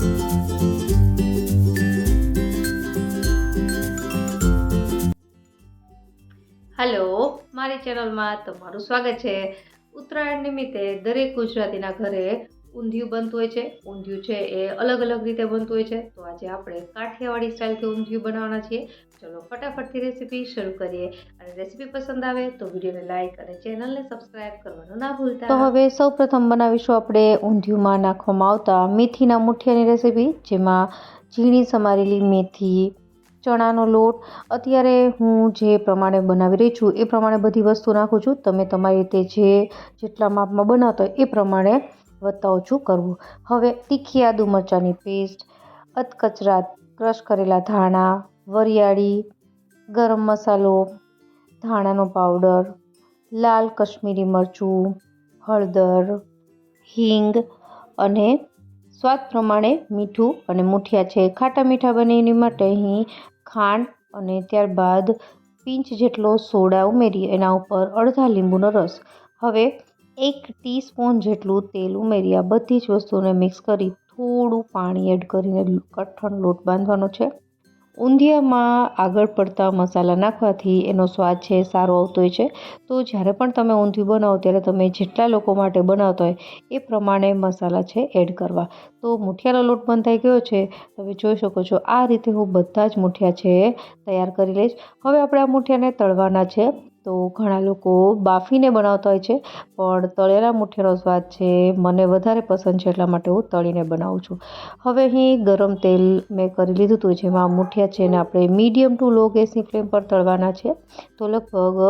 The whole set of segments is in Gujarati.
હલો મારી ચેનલમાં તમારું સ્વાગત છે. ઉત્તરાયણ નિમિત્તે દરેક ગુજરાતીના ઘરે ઊંધિયું બનતું હોય છે. ઊંધિયું છે એ અલગ અલગ રીતે બનતું હોય છે. તો આજે આપણે કાઠિયાવાડી સ્ટાઇલથી ઊંધિયું બનાવવાના છીએ. ચલો ફટાફટથી રેસીપી શરૂ કરીએ. અને રેસીપી પસંદ આવે તો વિડીયોને લાઇક અને ચેનલને સબસ્ક્રાઇબ કરવાનું ના ભૂલતા. તો હવે સૌપ્રથમ બનાવીશું આપણે ઊંધિયુંમાં નાખવામાં આવતા મેથીના મુઠિયાની રેસીપી જેમાં ઝીણી સમારેલી મેથી, ચણાનો લોટ. અત્યારે હું જે પ્રમાણે બનાવી રહી છું, એ પ્રમાણે બધી વસ્તુ નાખું છું. તમે તમારી રીતે જે જેટલા માપમાં બનાવતા હોય એ પ્રમાણે વધતા ઓછું કરવું. હવે તીખી આદુ મરચાંની પેસ્ટ, અધકચરા ક્રશ કરેલા ધાણા, વરિયાળી, ગરમ મસાલો, ધાણાનો પાવડર, લાલ કશ્મીરી મરચું, હળદર, હિંગ અને સ્વાદ પ્રમાણે મીઠું અને મુઠિયા છે. ખાટા મીઠા બને એની માટે અહીં ખાંડ અને ત્યારબાદ પિંચ જેટલો સોડા ઉમેરી, એના ઉપર અડધા લીંબુનો રસ. હવે એક ટીસ્પૂન જેટલું તેલ ઉમેરી આ બધી જ વસ્તુને મિક્સ કરી થોડું પાણી એડ કરીને કઠણ લોટ બાંધવાનો છે. ઊંધિયામાં આગળ પડતા મસાલા નાખવાથી એનો સ્વાદ છે, સારો આવતો હોય છે. તો જ્યારે પણ તમે ઊંધિયું બનાવો, ત્યારે તમે જેટલા લોકો માટે બનાવતા હોય, એ પ્રમાણે મસાલા છે એડ કરવા. તો મુઠિયાનો લોટ બંધાઈ ગયો છે. તમે જોઈ શકો છો, આ રીતે હું બધા જ મુઠિયા છે, તૈયાર કરી લઈશ. હવે આપણે આ મુઠિયાને તળવાના છે. તો ઘણા લોકો બાફીને બનાવતા હોય છે, પણ તળેલા મુઠિયાનો સ્વાદ છે, મને વધારે પસંદ છે, એટલા માટે હું તળીને બનાવું છું. હવે અહીં ગરમ તેલ મેં કરી લીધું હતું, જેમાં મુઠિયા છે ને આપણે મીડિયમ ટુ લો ગેસની ફ્લેમ પર તળવાના છે. તો લગભગ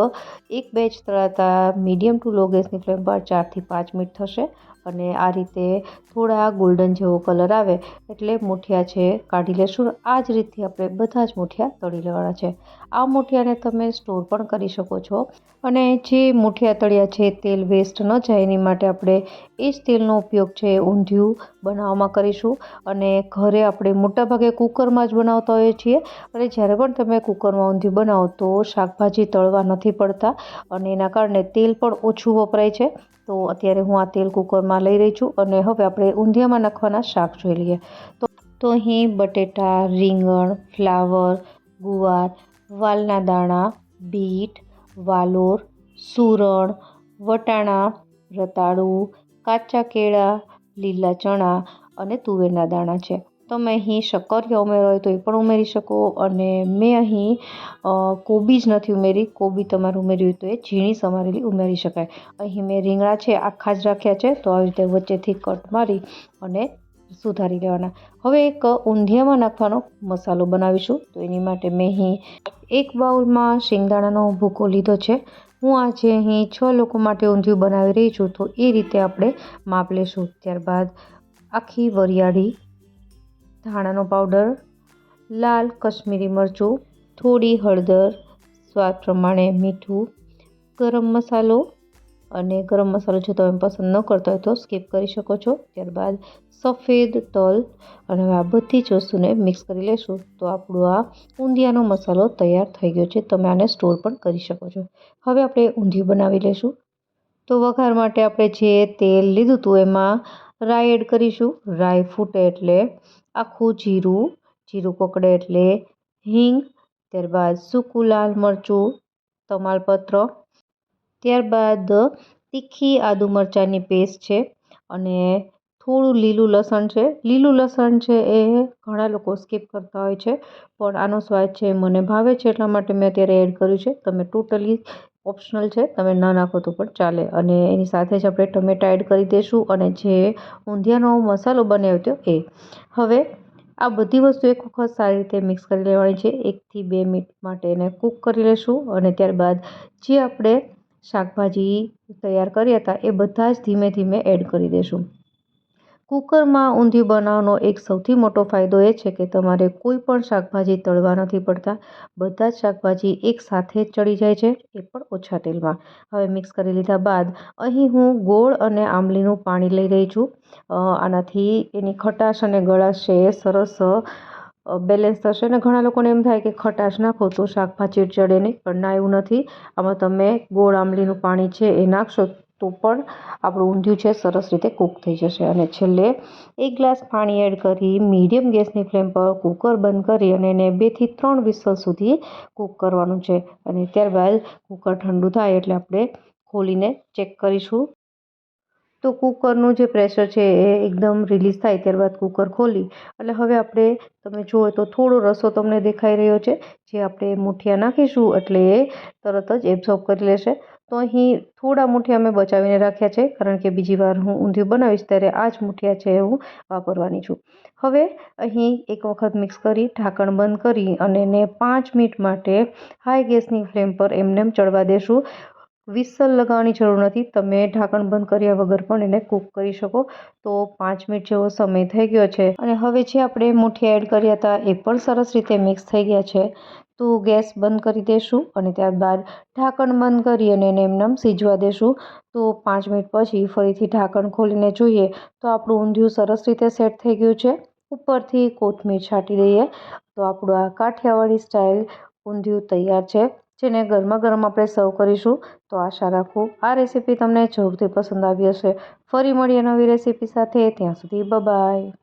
એક બેચ તળાતા મીડિયમ ટુ લો ગેસની ફ્લેમ પર ચારથી પાંચ મિનિટ થશે. અને આ રીતે થોડા ગોલ્ડન જેવો કલર આવે એટલે મૂઠિયા છે, કાઢી લેશું. આ જ રીતથી આપણે બધા જ મૂઠિયા તળી લેવાના છે. આ મૂઠિયાને તમે સ્ટોર પણ કરી શકો છો. અને જે મૂઠિયા તળિયા છે, તેલ વેસ્ટ ન જાય એની માટે આપણે એ જ તેલનો ઉપયોગ છે, ઊંધિયું બનાવવામાં કરીશું. અને ઘરે આપણે મોટાભાગે કુકરમાં જ બનાવતા હોઈએ છીએ. અને જ્યારે પણ તમે કુકરમાં ઊંધિયું બનાવો તો શાકભાજી તળવા નથી પડતા અને એના કારણે તેલ પણ ઓછું વપરાય છે. તો અત્યારે હું આ તેલ કુકરમાં લઈ રહી છું અને હવે આપણે ઊંધિયામાં નાખવાના શાક જોઈ લઈએ. તો તો અહીં બટેટા, રીંગણ, ફ્લાવર, ગુવાર, વાલના દાણા, બીટ, વાલોર, સુરણ, વટાણા, રતાળું, કાચા કેળા, લીલા ચણા અને તુવેરના દાણા છે. તમે અહીં શક્કરિયા ઉમેરો હોય તો એ પણ ઉમેરી શકો અને મેં અહીં કોબી જ નથી ઉમેરી. કોબી તમારે ઉમેરી હોય તો એ ઝીણી સમારેલી ઉમેરી શકાય. અહીં મેં રીંગણા છે આખા જ રાખ્યા છે તો આવી રીતે વચ્ચેથી કટ મારી અને સુધારી લેવાના. હવે એક ઊંધિયામાં નાખવાનો મસાલો બનાવીશું. તો એની માટે મેં અહીં એક બાઉલમાં શિંગદાણાનો ભૂકો લીધો છે. હું આજે અહીં છ લોકો માટે ઊંધિયું બનાવી રહી છું તો એ રીતે આપણે માપ લેશું. ત્યારબાદ આખી વરિયાળી ધાણાનો પાવડર, લાલ કશ્મીરી મરચું, થોડી હળદર, સ્વાદ પ્રમાણે મીઠું, ગરમ મસાલો અને ગરમ મસાલો જો તમે પસંદ ન કરતા હોય તો સ્કીપ કરી શકો છો. ત્યારબાદ સફેદ તલ અને આ બધી જ વસ્તુને મિક્સ કરી લેશું. તો આપણો આ ઊંધિયાનો મસાલો તૈયાર થઈ ગયો છે. તમે આને સ્ટોર પણ કરી શકો છો. હવે આપણે ઊંધિયું બનાવી લઈશું તો વઘાર માટે આપણે જે તેલ લીધું હતું એમાં રાઈ એડ કરીશું. રાઈ ફૂટે એટલે આખું જીરું જીરું પકડે એટલે હિંગ, ત્યારબાદ સૂકું લાલ મરચું, તમાલપત્ર, ત્યારબાદ તીખી આદુ મરચાંની પેસ્ટ છે અને થોડું લીલું લસણ છે. લીલું લસણ છે એ ઘણા લોકો સ્કીપ કરતા હોય છે, પણ આનો સ્વાદ છે મને ભાવે છે એટલા માટે મેં અત્યારે એડ કર્યું છે. તમે ટોટલી ઓપ્શનલ છે. તમે ના નાખો તો પણ ચાલે. અને એની સાથે જ આપણે ટમેટા એડ કરી દઈશું અને જે ઊંધિયાનો મસાલો બનાવ્યો હતો એ. હવે આ બધી વસ્તુ એક વખત સારી રીતે મિક્સ કરી લેવાની છે. એકથી બે મિનિટ માટે એને કૂક કરી લઈશું અને ત્યારબાદ જે આપણે શાકભાજી તૈયાર કર્યા હતા એ બધા જ ધીમે ધીમે એડ કરી દઈશું કુકરમાં ઊંધિયું બનાવવાનો એક સૌથી મોટો ફાયદો એ છે કે તમારે કોઈ પણ શાકભાજી તળવા નથી પડતા. બધા જ શાકભાજી એકસાથે ચડી જાય છે, એ પણ ઓછા તેલમાં. હવે મિક્સ કરી લીધા બાદ અહીં હું ગોળ અને આંબલીનું પાણી લઈ રહી છું. આનાથી એની ખટાશ અને ગળાશ છે એ સરસ બેલેન્સ થશે અને ઘણા લોકોને એમ થાય કે ખટાશ નાખો તો શાકભાજી ચડે નહીં, પણ ના, એવું નથી. આમાં તમે ગોળ, આંબલીનું પાણી છે એ નાખશો તો પણ આપણું ઊંધિયું છે, સરસ રીતે કૂક થઈ જશે. અને છેલ્લે એક ગ્લાસ પાણી એડ કરી મીડિયમ ગેસની ફ્લેમ પર કૂકર બંધ કરી અને એને બેથી ત્રણ વિસલ સુધી કૂક કરવાનું છે. અને ત્યારબાદ કૂકર ઠંડુ થાય એટલે આપણે ખોલીને ચેક કરીશું. તો કૂકરનું જે પ્રેશર છે એ એકદમ રિલીઝ થાય ત્યારબાદ કૂકર ખોલી. એટલે હવે આપણે, તમે જુઓ તો થોડો રસો તમને દેખાઈ રહ્યો છે, જે આપણે મુઠિયા નાખીશું એટલે એ તરત જ એબ્ઝોર્બ કરી લેશે. તો અહીં થોડા મુઠિયા મેં બચાવીને રાખ્યા છે, કારણ કે બીજી વાર હું ઊંધિયું બનાવીશ ત્યારે આ જ મુઠિયા છે હું વાપરવાની છું. હવે અહીં એક વખત મિક્સ કરી ઢાંકણ બંધ કરી અને એને પાંચ મિનિટ માટે હાઈ ગેસની ફ્લેમ પર એમને ચડવા દેશું. વિસલ લગાવવાની જરૂર નથી. તમે ઢાંકણ બંધ કર્યા વગર પણ એને કૂક કરી શકો. તો પાંચ મિનિટ જેવો સમય થઈ ગયો છે. અને હવે જે આપણે મુઠ્ઠી એડ કર્યા હતા એ પણ સરસ રીતે મિક્સ થઈ ગયા છે. તો ગેસ બંધ કરી દઈશું અને ત્યારબાદ ઢાંકણ બંધ કરી અને એને એમનેમ સીજવા દેશું. તો પાંચ મિનિટ પછી ફરીથી ઢાંકણ ખોલીને જોઈએ તો આપણું ઊંધિયું સરસ રીતે સેટ થઈ ગયું છે. ઉપરથી કોથમીર છાંટી દઈએ તો આપણું આ કાઠિયાવાડી સ્ટાઇલ ઊંધિયું તૈયાર છે. જેને ગરમા ગરમ આપણે સર્વ કરીશું, તો આશા રાખું આ રેસીપી તમને જરૂરથી પસંદ આવી હશે. ફરી મળીએ નવી રેસીપી સાથે. ત્યાં સુધી બાય